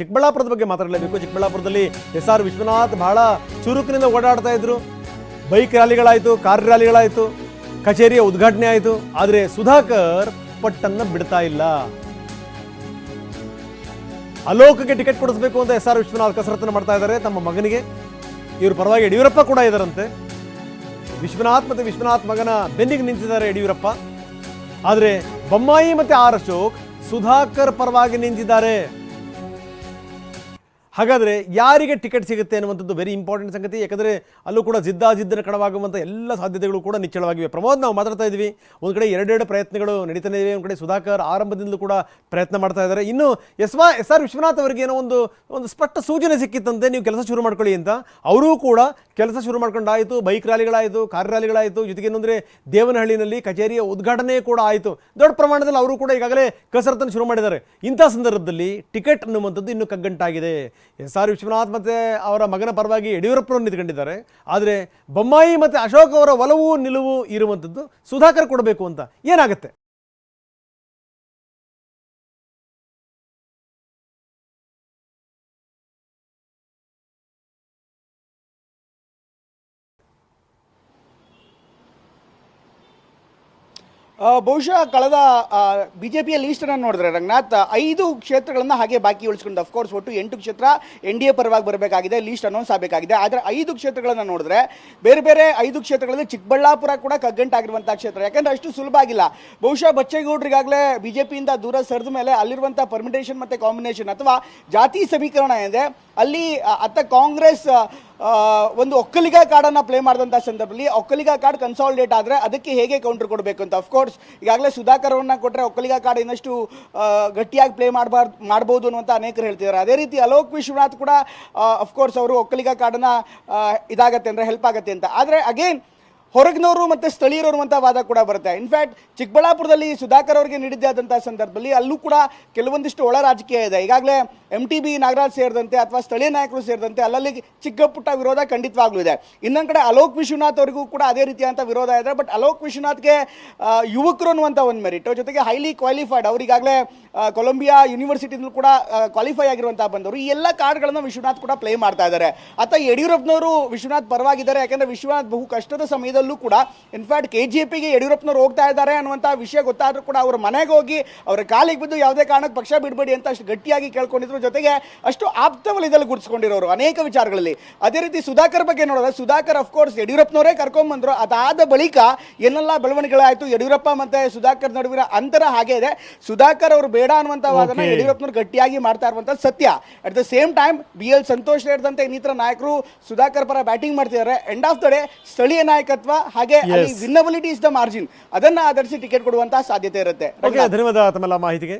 ಚಿಕ್ಕಬಳ್ಳಾಪುರದ ಬಗ್ಗೆ ಮಾತಾಡಲೇಬೇಕು. ಚಿಕ್ಕಬಳ್ಳಾಪುರದಲ್ಲಿ ಎಸ್ ಆರ್ ವಿಶ್ವನಾಥ್ ಬಹಳ ಚುರುಕಿನಿಂದ ಓಡಾಡ್ತಾ ಇದ್ರು. ಬೈಕ್ ರ್ಯಾಲಿಗಳಾಯಿತು, ಕಾರ್ ರ್ಯಾಲಿಗಳಾಯಿತು, ಕಚೇರಿಯ ಉದ್ಘಾಟನೆ ಆಯಿತು. ಆದರೆ ಸುಧಾಕರ್ ಪಟ್ಟನ್ನ ಬಿಡ್ತಾ ಇಲ್ಲ. ಅಲೋಕಕ್ಕೆ ಟಿಕೆಟ್ ಕೊಡಿಸ್ಬೇಕು ಅಂತ ಎಸ್ ಆರ್ ವಿಶ್ವನಾಥ್ ಕಸರತ್ತನ್ನು ಮಾಡ್ತಾ ಇದ್ದಾರೆ. ತಮ್ಮ ಮಗನಿಗೆ. ಇವ್ರ ಪರವಾಗಿ ಯಡಿಯೂರಪ್ಪ ಕೂಡ ಇದ್ದಾರಂತೆ ವಿಶ್ವನಾಥ್ ಮತ್ತು ವಿಶ್ವನಾಥ್ ಮಗನ ಬೆನ್ನಿಗೆ ನಿಂತಿದ್ದಾರೆ ಯಡಿಯೂರಪ್ಪ. ಆದರೆ ಬೊಮ್ಮಾಯಿ ಮತ್ತು ಆರ್ ಅಶೋಕ್ ಸುಧಾಕರ್ ಪರವಾಗಿ ನಿಂತಿದ್ದಾರೆ. ಹಾಗಾದರೆ ಯಾರಿಗೆ ಟಿಕೆಟ್ ಸಿಗುತ್ತೆ ಅನ್ನುವಂಥದ್ದು ವೆರಿ ಇಂಪಾರ್ಟೆಂಟ್ ಸಂಗತಿ. ಯಾಕಂದರೆ ಅಲ್ಲೂ ಕೂಡ ಜಿದ್ದಾಜಿದ್ದನ ಕಣವಾಗುವಂಥ ಎಲ್ಲ ಸಾಧ್ಯತೆಗಳು ಕೂಡ ನಿಚ್ಚಳವಾಗಿವೆ. ಪ್ರಮೋದ್, ನಾವು ಮಾತಾಡ್ತಾ ಇದ್ವಿ ಒಂದು ಕಡೆ ಎರಡೆರಡು ಪ್ರಯತ್ನಗಳು ನಡೀತಾನೆ ಇವೆ. ಒಂದು ಕಡೆ ಸುಧಾಕರ್ ಆರಂಭದಿಂದಲೂ ಕೂಡ ಪ್ರಯತ್ನ ಮಾಡ್ತಾ ಇದ್ದಾರೆ. ಇನ್ನು ಎಸ್ ವಾ ಎಸ್ ಆರ್ ವಿಶ್ವನಾಥ್ ಅವರಿಗೆ ಏನೋ ಒಂದು ಒಂದು ಸ್ಪಷ್ಟ ಸೂಚನೆ ಸಿಕ್ಕಿತ್ತಂತೆ. ನೀವು ಕೆಲಸ ಶುರು ಮಾಡ್ಕೊಳ್ಳಿ ಅಂತ. ಅವರೂ ಕೂಡ ಕೆಲಸ ಶುರು ಮಾಡ್ಕೊಂಡಾಯಿತು, ಬೈಕ್ ರ್ಯಾಲಿಗಳಾಯಿತು, ಕಾರ್ ರ್ಯಾಲಿಗಳಾಯಿತು. ಜೊತೆಗೆ ಏನಂದರೆ ದೇವನಹಳ್ಳಿನಲ್ಲಿ ಕಚೇರಿಯ ಉದ್ಘಾಟನೆ ಕೂಡ ಆಯಿತು. ದೊಡ್ಡ ಪ್ರಮಾಣದಲ್ಲಿ ಅವರು ಕೂಡ ಈಗಾಗಲೇ ಕಸರತ್ತನ್ನು ಶುರು ಮಾಡಿದ್ದಾರೆ. ಇಂಥ ಸಂದರ್ಭದಲ್ಲಿ ಟಿಕೆಟ್ ಅನ್ನುವಂಥದ್ದು ಇನ್ನೂ ಕಗ್ಗಂಟಾಗಿದೆ. ಎಸ್ ಆರ್ ವಿಶ್ವನಾಥ್ ಮತ್ತು ಅವರ ಮಗನ ಪರವಾಗಿ ಯಡಿಯೂರಪ್ಪನವರು ನಿಂತ್ಕೊಂಡಿದ್ದಾರೆ. ಆದರೆ ಬೊಮ್ಮಾಯಿ ಮತ್ತು ಅಶೋಕ್ ಅವರ ಒಲವು ನಿಲುವು ಇರುವಂಥದ್ದು ಸುಧಾಕರ್ ಕೊಡಬೇಕು ಅಂತ ಏನಾಗುತ್ತೆ? ಬಹುಶಃ ಕಳೆದ ಬಿ ಜೆ ಪಿಯ ಲೀಸ್ಟನ್ನು ನೋಡಿದ್ರೆ ರಂಗನಾಥ್, ಐದು ಕ್ಷೇತ್ರಗಳನ್ನು ಹಾಗೆ ಬಾಕಿ ಉಳಿಸ್ಕೊಂಡು ಅಫ್ಕೋರ್ಸ್ ಒಟ್ಟು ಎಂಟು ಕ್ಷೇತ್ರ ಎನ್ ಡಿ ಎ ಪರವಾಗಿ ಬರಬೇಕಾಗಿದೆ ಲೀಸ್ಟ್ ಅನೌನ್ಸ್ ಆಗಬೇಕಾಗಿದೆ ಆದರೆ ಐದು ಕ್ಷೇತ್ರಗಳನ್ನು ನೋಡಿದ್ರೆ ಬೇರೆ ಬೇರೆ ಐದು ಕ್ಷೇತ್ರಗಳಲ್ಲಿ ಚಿಕ್ಕಬಳ್ಳಾಪುರ ಕೂಡ ಕಗ್ಗಂಟಾಗಿರುವಂತಹ ಕ್ಷೇತ್ರ. ಯಾಕಂದ್ರೆ ಅಷ್ಟು ಸುಲಭ ಆಗಿಲ್ಲ. ಬಹುಶಃ ಬಚ್ಚೇಗೌಡರಿಗಾಗಲೇ ಪಿಯಿಂದ ದೂರ ಸರಿದ ಮೇಲೆ ಅಲ್ಲಿರುವಂಥ ಪರ್ಮಿಟೇಷನ್ ಮತ್ತೆ ಕಾಂಬಿನೇಷನ್ ಅಥವಾ ಜಾತಿ ಸಮೀಕರಣ ಏನಿದೆ ಅಲ್ಲಿ ಅತ್ತ ಕಾಂಗ್ರೆಸ್ ಒಂದು ಒಕ್ಕಲಿಗ ಕಾರ್ಡನ್ನು ಪ್ಲೇ ಮಾಡಿದಂಥ ಸಂದರ್ಭದಲ್ಲಿ ಒಕ್ಕಲಿಗ ಕಾರ್ಡ್ ಕನ್ಸಾಲಿಡೇಟ್ ಆದರೆ ಅದಕ್ಕೆ ಹೇಗೆ ಕೌಂಟರ್ ಕೊಡಬೇಕು ಅಂತ ಅಫ್ಕೋರ್ಸ್ ಈಗಾಗಲೇ ಸುಧಾಕರ್ ಕೊಟ್ಟರೆ ಒಕ್ಕಲಿಗ ಕಾರ್ಡ್ ಇನ್ನಷ್ಟು ಗಟ್ಟಿಯಾಗಿ ಪ್ಲೇ ಮಾಡಬಾರ್ದು, ಮಾಡ್ಬೋದು ಅನ್ನುವಂಥ ಅನೇಕರು ಹೇಳ್ತಿದ್ದಾರೆ. ಅದೇ ರೀತಿ ಅಲೋಕ್ ವಿಶ್ವನಾಥ್ ಕೂಡ ಅಫ್ಕೋರ್ಸ್ ಅವರು ಒಕ್ಕಲಿಗ ಕಾರ್ಡನ್ನು ಇದಾಗತ್ತೆ ಅಂದರೆ ಹೆಲ್ಪ್ ಆಗುತ್ತೆ ಅಂತ. ಆದರೆ ಅಗೇನ್ ಹೊರಗಿನವರು ಮತ್ತು ಅಂತ ವಾದ ಕೂಡ ಬರುತ್ತೆ. ಇನ್ಫ್ಯಾಕ್ಟ್ ಚಿಕ್ಕಬಳ್ಳಾಪುರದಲ್ಲಿ ಸುಧಾಕರ್ ಅವರಿಗೆ ನೀಡಿದ್ದಾದಂಥ ಸಂದರ್ಭದಲ್ಲಿ ಅಲ್ಲೂ ಕೂಡ ಕೆಲವೊಂದಿಷ್ಟು ಒಳ ರಾಜಕೀಯ ಇದೆ. ಈಗಾಗಲೇ ಎಂ ಟಿ ಬಿ ನಾಗರಾಜ್ ಸೇರಿದಂತೆ ಅಥವಾ ಸ್ಥಳೀಯ ನಾಯಕರು ಸೇರಿದಂತೆ ಅಲ್ಲಲ್ಲಿ ಚಿಕ್ಕ ಪುಟ್ಟ ವಿರೋಧ ಖಂಡಿತವಾಗ್ಲೂ ಇದೆ. ಇನ್ನೊಂದು ಕಡೆ ಅಲೋಕ್ ವಿಶ್ವನಾಥ್ ಅವರಿಗೂ ಕೂಡ ಅದೇ ರೀತಿಯಾದಂಥ ವಿರೋಧ ಇದೆ. ಬಟ್ ಅಲೋಕ್ ವಿಶ್ವನಾಥ್ಗೆ ಯುವಕರು ಅನ್ನುವಂಥ ಒಂದು ಮೆರಿಟ್ ಜೊತೆಗೆ ಹೈಲಿ ಕ್ವಾಲಿಫೈಡ್ ಅವರಿಗಾಗಲೇ ಕೊಲಂಬಿಯಾ ಯೂನಿವರ್ಸಿಟಿನಲ್ಲೂ ಕೂಡ ಕ್ವಾಲಿಫೈ ಆಗಿರುವಂಥ ಬಂದವರು. ಈ ಎಲ್ಲ ಕಾರ್ಡ್ಗಳನ್ನು ವಿಶ್ವನಾಥ್ ಕೂಡ ಪ್ಲೇ ಮಾಡ್ತಾ ಇದ್ದಾರೆ. ಅಥವಾ ಯಡಿಯೂರಪ್ಪನವರು ವಿಶ್ವನಾಥ್ ಪರವಾಗಿದ್ದಾರೆ. ಯಾಕಂದ್ರೆ ವಿಶ್ವನಾಥ್ ಬಹು ಕಷ್ಟದ ಸಮಯದಲ್ಲೂ ಕೂಡ ಇನ್ಫ್ಯಾಕ್ಟ್ ಕೆ ಜಿ ಪಿಗೆ ಯಡಿಯೂರಪ್ಪನವ್ರು ಹೋಗ್ತಾ ಇದ್ದಾರೆ ಅನ್ನುವಂಥ ವಿಷಯ ಗೊತ್ತಾದರೂ ಕೂಡ ಅವ್ರ ಮನೆಗೆ ಹೋಗಿ ಅವರ ಕಾಲಿಗೆ ಬಿದ್ದು ಯಾವುದೇ ಕಾರಣಕ್ಕೆ ಪಕ್ಷ ಬಿಡಬೇಡಿ ಅಂತ ಅಷ್ಟು ಗಟ್ಟಿಯಾಗಿ ಕೇಳ್ಕೊಂಡಿದ್ರು. ಜೊತೆಗೆ ಅಷ್ಟು ಆಪ್ತ ವಲಯದಲ್ಲಿ ಗುಡಿಸ್ಕೊಂಡಿರೋರು ಅನೇಕ ವಿಚಾರಗಳಲ್ಲಿ. ಅದೇ ರೀತಿ ಸುಧಾಕರ್ ಬಗ್ಗೆ ನೋಡಿದ್ರೆ ಸುಧಾಕರ್ ಅಫ್ಕೋರ್ಸ್ ಯಡಿಯೂರಪ್ಪನವರೇ ಕರ್ಕೊಂಡ್ಬಂದ್ರು ಅದಾದ ಬಳಿಕ ಏನೆಲ್ಲ ಬೆಳವಣಿಗೆಗಳಾಯಿತು? ಯಡಿಯೂರಪ್ಪ ಮತ್ತೆ ಸುಧಾಕರ್ ನಡುವಿನ ಅಂತರ ಹಾಗೆ ಇದೆ. ಸುಧಾಕರ್ ಅವರು ಬೇಡ ಅನ್ನುವಂಥ ವಾದನ. ಯಡಿಯೂರಪ್ಪನವರು ಗಟ್ಟಿಯಾಗಿ ಮಾಡ್ತಾ ಇರುವಂಥದ್ದು ಸತ್ಯ. At the same time B L Santosh ಸೇರಿದಂತೆ ಇನ್ನಿತರ ನಾಯಕರು ಸುಧಾಕರ್ ಪರ ಬ್ಯಾಟಿಂಗ್ ಮಾಡ್ತಿದ್ದಾರೆ. ಎಂಡ್ ಆಫ್ ದ ಡೇ ಸ್ಥಳೀಯ ನಾಯಕತ್ವ ಹಾಗೆ ಅಲ್ಲಿ Yes. Winnability is the margin ಅದನ್ನ ಆಧರಿಸಿ ಟಿಕೆಟ್ ಕೊಡುವಂತಹ ಸಾಧ್ಯತೆ ಇರುತ್ತೆ. ಧನ್ಯವಾದ ತಮ್ಮೆಲ್ಲ ಮಾಹಿತಿಗೆ.